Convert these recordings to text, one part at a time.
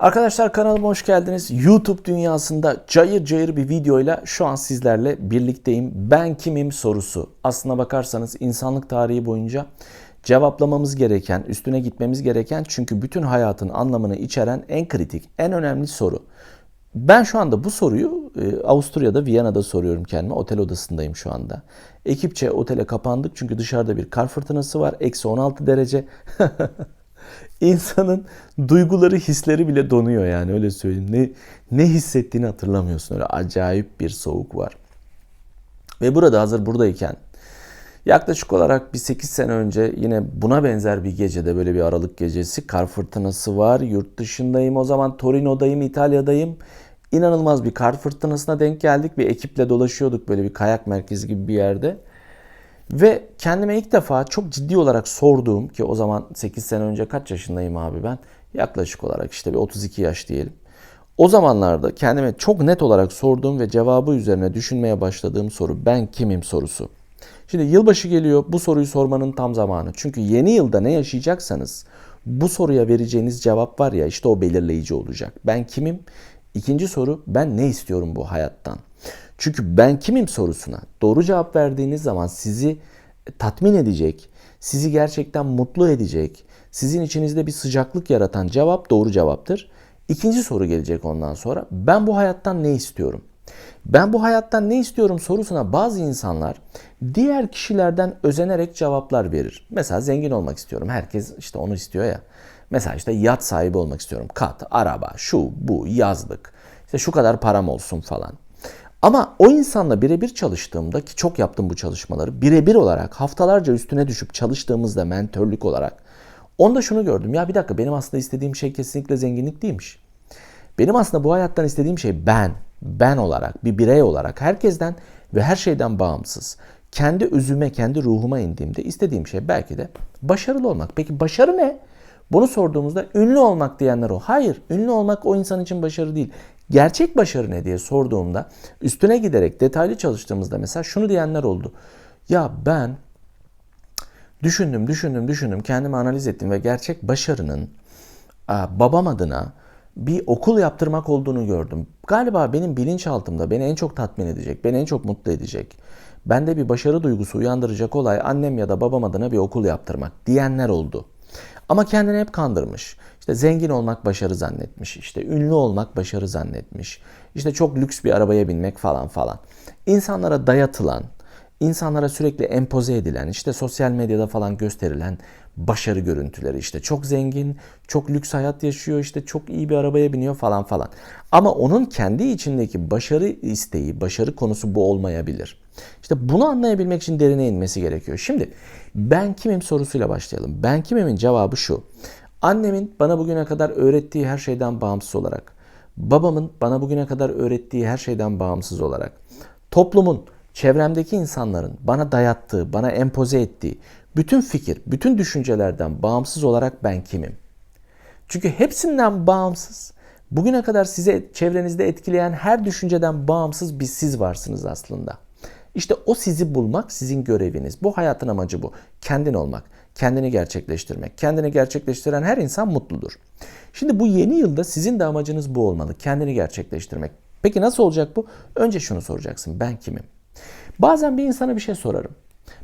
Arkadaşlar kanalıma hoş geldiniz. YouTube dünyasında cayır cayır bir videoyla şu an sizlerle birlikteyim. Ben kimim sorusu. Aslına bakarsanız insanlık tarihi boyunca cevaplamamız gereken, üstüne gitmemiz gereken çünkü bütün hayatın anlamını içeren en kritik, en önemli soru. Ben şu anda bu soruyu e, Avusturya'da, Viyana'da soruyorum kendime. Otel odasındayım şu anda. Ekipçe otele kapandık çünkü dışarıda bir kar fırtınası var. Eksi 16 derece. İnsanın duyguları, hisleri bile donuyor yani öyle söyleyeyim. Ne, ne hissettiğini hatırlamıyorsun. Öyle acayip bir soğuk var. Ve burada hazır buradayken yaklaşık olarak bir 8 sene önce yine buna benzer bir gecede böyle bir Aralık gecesi kar fırtınası var. Yurt dışındayım o zaman Torino'dayım, İtalya'dayım. İnanılmaz bir kar fırtınasına denk geldik. Bir ekiple dolaşıyorduk böyle bir kayak merkezi gibi bir yerde. Ve kendime ilk defa çok ciddi olarak sorduğum ki o zaman 8 sene önce kaç yaşındayım abi ben? Yaklaşık olarak işte bir 32 yaş diyelim. O zamanlarda kendime çok net olarak sorduğum ve cevabı üzerine düşünmeye başladığım soru ben kimim sorusu. Şimdi yılbaşı geliyor bu soruyu sormanın tam zamanı. Çünkü yeni yılda ne yaşayacaksanız bu soruya vereceğiniz cevap var ya işte o belirleyici olacak. Ben kimim? İkinci soru ben ne istiyorum bu hayattan? Çünkü ben kimim sorusuna doğru cevap verdiğiniz zaman sizi tatmin edecek, sizi gerçekten mutlu edecek, sizin içinizde bir sıcaklık yaratan cevap doğru cevaptır. İkinci soru gelecek ondan sonra. Ben bu hayattan ne istiyorum? Ben bu hayattan ne istiyorum sorusuna bazı insanlar diğer kişilerden özenerek cevaplar verir. Mesela zengin olmak istiyorum. Herkes işte onu istiyor ya. Mesela işte yat sahibi olmak istiyorum. Kat, araba, şu, bu, yazlık. İşte şu kadar param olsun falan. Ama o insanla birebir çalıştığımda ki çok yaptım bu çalışmaları birebir olarak haftalarca üstüne düşüp çalıştığımızda mentörlük olarak onda şunu gördüm. Ya bir dakika benim aslında istediğim şey kesinlikle zenginlik değilmiş. Benim aslında bu hayattan istediğim şey ben, ben olarak, bir birey olarak herkesten ve her şeyden bağımsız. Kendi özüme, kendi ruhuma indiğimde istediğim şey belki de başarılı olmak. Peki başarı ne? Bunu sorduğumuzda ünlü olmak diyenler o. Hayır, ünlü olmak o insan için başarı değil. Gerçek başarı ne diye sorduğumda üstüne giderek detaylı çalıştığımızda mesela şunu diyenler oldu. Ya ben düşündüm, düşündüm, düşündüm, kendimi analiz ettim ve gerçek başarının babam adına bir okul yaptırmak olduğunu gördüm. Galiba benim bilinçaltımda beni en çok tatmin edecek, beni en çok mutlu edecek. Bende bir başarı duygusu uyandıracak olay annem ya da babam adına bir okul yaptırmak diyenler oldu. Ama kendini hep kandırmış. İşte zengin olmak başarı zannetmiş. İşte ünlü olmak başarı zannetmiş. İşte çok lüks bir arabaya binmek falan falan. İnsanlara dayatılan, insanlara sürekli empoze edilen, işte sosyal medyada falan gösterilen başarı görüntüleri işte çok zengin, çok lüks hayat yaşıyor, işte çok iyi bir arabaya biniyor falan falan. Ama onun kendi içindeki başarı isteği, başarı konusu bu olmayabilir. İşte bunu anlayabilmek için derine inmesi gerekiyor. Şimdi ben kimim sorusuyla başlayalım. Ben kimimin cevabı şu. Annemin bana bugüne kadar öğrettiği her şeyden bağımsız olarak, babamın bana bugüne kadar öğrettiği her şeyden bağımsız olarak, toplumun, çevremdeki insanların bana dayattığı, bana empoze ettiği bütün fikir, bütün düşüncelerden bağımsız olarak ben kimim? Çünkü hepsinden bağımsız, bugüne kadar size çevrenizde etkileyen her düşünceden bağımsız bir siz varsınız aslında. İşte o sizi bulmak sizin göreviniz. Bu hayatın amacı bu. Kendin olmak, kendini gerçekleştirmek. Kendini gerçekleştiren her insan mutludur. Şimdi bu yeni yılda sizin de amacınız bu olmalı. Kendini gerçekleştirmek. Peki nasıl olacak bu? Önce şunu soracaksın. Ben kimim? Bazen bir insana bir şey sorarım.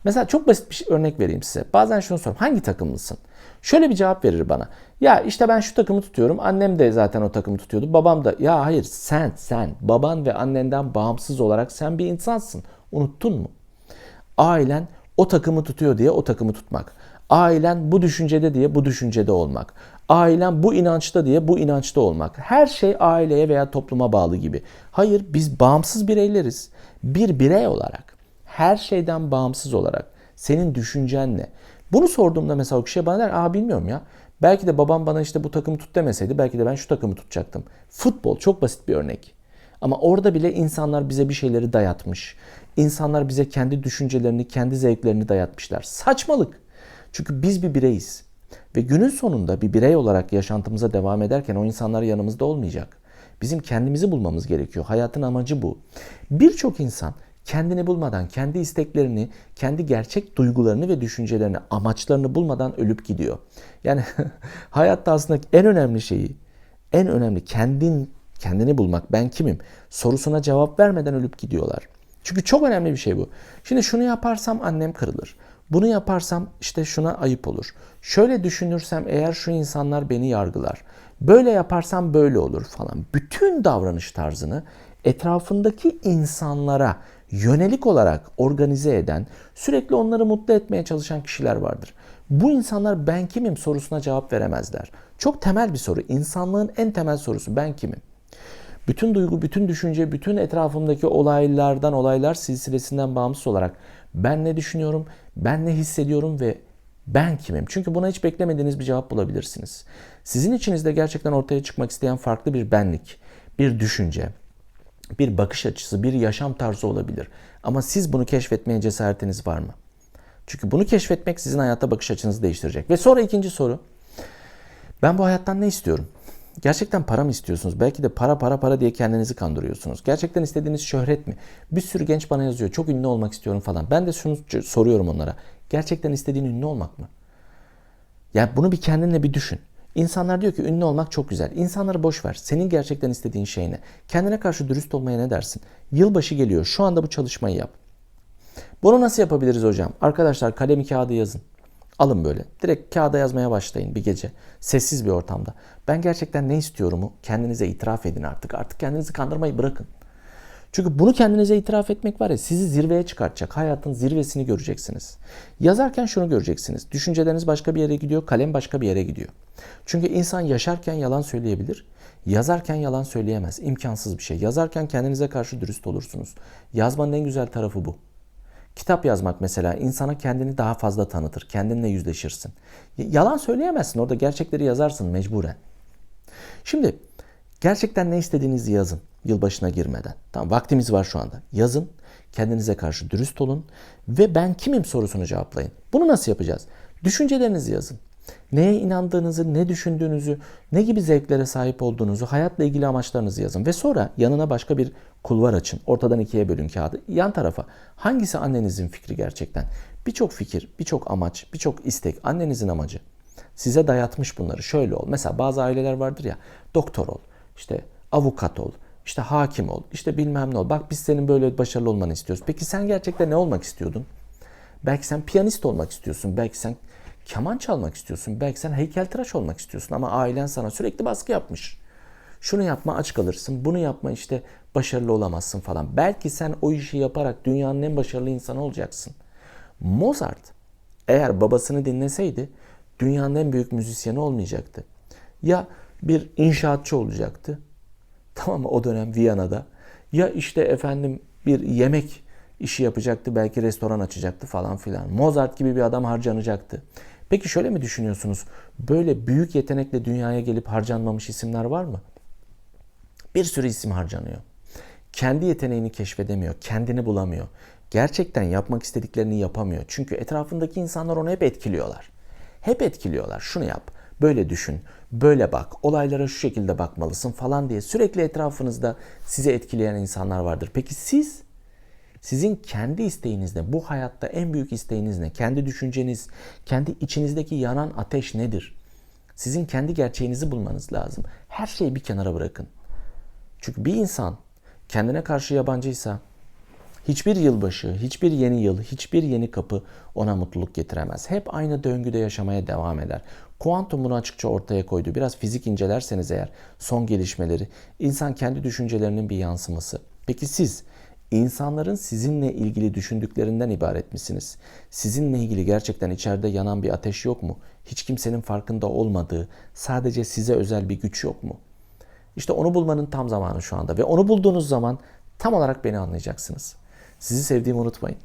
Mesela çok basit bir şey, örnek vereyim size. Bazen şunu soruyorum. Hangi takımlısın? Şöyle bir cevap verir bana. Ya işte ben şu takımı tutuyorum. Annem de zaten o takımı tutuyordu. Babam da. Ya hayır sen sen baban ve annenden bağımsız olarak sen bir insansın. Unuttun mu? Ailen o takımı tutuyor diye o takımı tutmak. Ailen bu düşüncede diye bu düşüncede olmak. Ailen bu inançta diye bu inançta olmak. Her şey aileye veya topluma bağlı gibi. Hayır biz bağımsız bireyleriz. Bir birey olarak her şeyden bağımsız olarak senin düşüncen ne? Bunu sorduğumda mesela o kişiye bana der, aa bilmiyorum ya. Belki de babam bana işte bu takımı tut demeseydi belki de ben şu takımı tutacaktım. Futbol çok basit bir örnek. Ama orada bile insanlar bize bir şeyleri dayatmış. İnsanlar bize kendi düşüncelerini, kendi zevklerini dayatmışlar. Saçmalık. Çünkü biz bir bireyiz. Ve günün sonunda bir birey olarak yaşantımıza devam ederken o insanlar yanımızda olmayacak. Bizim kendimizi bulmamız gerekiyor. Hayatın amacı bu. Birçok insan kendini bulmadan, kendi isteklerini, kendi gerçek duygularını ve düşüncelerini, amaçlarını bulmadan ölüp gidiyor. Yani hayatta aslında en önemli şeyi en önemli kendin kendini bulmak. Ben kimim? Sorusuna cevap vermeden ölüp gidiyorlar. Çünkü çok önemli bir şey bu. Şimdi şunu yaparsam annem kırılır. Bunu yaparsam işte şuna ayıp olur. Şöyle düşünürsem eğer şu insanlar beni yargılar. Böyle yaparsam böyle olur falan. Bütün davranış tarzını etrafındaki insanlara yönelik olarak organize eden, sürekli onları mutlu etmeye çalışan kişiler vardır. Bu insanlar ben kimim sorusuna cevap veremezler. Çok temel bir soru. İnsanlığın en temel sorusu ben kimim? Bütün duygu, bütün düşünce, bütün etrafımdaki olaylardan, olaylar silsilesinden bağımsız olarak ben ne düşünüyorum, ben ne hissediyorum ve ben kimim? Çünkü buna hiç beklemediğiniz bir cevap bulabilirsiniz. Sizin içinizde gerçekten ortaya çıkmak isteyen farklı bir benlik, bir düşünce, bir bakış açısı, bir yaşam tarzı olabilir. Ama siz bunu keşfetmeye cesaretiniz var mı? Çünkü bunu keşfetmek sizin hayata bakış açınızı değiştirecek. Ve sonra ikinci soru. Ben bu hayattan ne istiyorum? Gerçekten para mı istiyorsunuz? Belki de para para para diye kendinizi kandırıyorsunuz. Gerçekten istediğiniz şöhret mi? Bir sürü genç bana yazıyor. Çok ünlü olmak istiyorum falan. Ben de şunu soruyorum onlara. Gerçekten istediğin ünlü olmak mı? Yani bunu bir kendinle bir düşün. İnsanlar diyor ki ünlü olmak çok güzel. İnsanları boş ver. Senin gerçekten istediğin şey ne? Kendine karşı dürüst olmaya ne dersin? Yılbaşı geliyor. Şu anda bu çalışmayı yap. Bunu nasıl yapabiliriz hocam? Arkadaşlar kalemi kağıdı yazın. Alın böyle. Direkt kağıda yazmaya başlayın bir gece. Sessiz bir ortamda. Ben gerçekten ne istiyorumu kendinize itiraf edin artık. Artık kendinizi kandırmayı bırakın. Çünkü bunu kendinize itiraf etmek var ya sizi zirveye çıkartacak. Hayatın zirvesini göreceksiniz. Yazarken şunu göreceksiniz. Düşünceleriniz başka bir yere gidiyor, kalem başka bir yere gidiyor. Çünkü insan yaşarken yalan söyleyebilir. Yazarken yalan söyleyemez. İmkansız bir şey. Yazarken kendinize karşı dürüst olursunuz. Yazmanın en güzel tarafı bu. Kitap yazmak mesela insana kendini daha fazla tanıtır. Kendinle yüzleşirsin. Yalan söyleyemezsin. Orada gerçekleri yazarsın mecburen. Şimdi gerçekten ne istediğinizi yazın yılbaşına girmeden. Tamam vaktimiz var şu anda. Yazın. Kendinize karşı dürüst olun ve ben kimim sorusunu cevaplayın. Bunu nasıl yapacağız? Düşüncelerinizi yazın. Neye inandığınızı, ne düşündüğünüzü, ne gibi zevklere sahip olduğunuzu, hayatla ilgili amaçlarınızı yazın. Ve sonra yanına başka bir kulvar açın. Ortadan ikiye bölün kağıdı. Yan tarafa hangisi annenizin fikri gerçekten? Birçok fikir, birçok amaç, birçok istek annenizin amacı. Size dayatmış bunları. Şöyle ol. Mesela bazı aileler vardır ya. Doktor ol. işte avukat ol. işte hakim ol. işte bilmem ne ol. Bak biz senin böyle başarılı olmanı istiyoruz. Peki sen gerçekten ne olmak istiyordun? Belki sen piyanist olmak istiyorsun. Belki sen keman çalmak istiyorsun. Belki sen heykeltıraş olmak istiyorsun ama ailen sana sürekli baskı yapmış. Şunu yapma aç kalırsın, bunu yapma işte başarılı olamazsın falan. Belki sen o işi yaparak dünyanın en başarılı insanı olacaksın. Mozart eğer babasını dinleseydi dünyanın en büyük müzisyeni olmayacaktı. Ya bir inşaatçı olacaktı. Tamam mı o dönem Viyana'da. Ya işte efendim bir yemek işi yapacaktı. Belki restoran açacaktı falan filan. Mozart gibi bir adam harcanacaktı. Peki şöyle mi düşünüyorsunuz? Böyle büyük yetenekle dünyaya gelip harcanmamış isimler var mı? Bir sürü isim harcanıyor. Kendi yeteneğini keşfedemiyor, kendini bulamıyor. Gerçekten yapmak istediklerini yapamıyor. Çünkü etrafındaki insanlar onu hep etkiliyorlar. Hep etkiliyorlar. Şunu yap, böyle düşün, böyle bak, olaylara şu şekilde bakmalısın falan diye sürekli etrafınızda sizi etkileyen insanlar vardır. Peki siz sizin kendi isteğiniz ne? Bu hayatta en büyük isteğiniz ne? Kendi düşünceniz, kendi içinizdeki yanan ateş nedir? Sizin kendi gerçeğinizi bulmanız lazım. Her şeyi bir kenara bırakın. Çünkü bir insan kendine karşı yabancıysa hiçbir yılbaşı, hiçbir yeni yıl, hiçbir yeni kapı ona mutluluk getiremez. Hep aynı döngüde yaşamaya devam eder. Kuantum bunu açıkça ortaya koydu. Biraz fizik incelerseniz eğer son gelişmeleri, insan kendi düşüncelerinin bir yansıması. Peki siz İnsanların sizinle ilgili düşündüklerinden ibaret misiniz? Sizinle ilgili gerçekten içeride yanan bir ateş yok mu? Hiç kimsenin farkında olmadığı, sadece size özel bir güç yok mu? İşte onu bulmanın tam zamanı şu anda ve onu bulduğunuz zaman tam olarak beni anlayacaksınız. Sizi sevdiğimi unutmayın.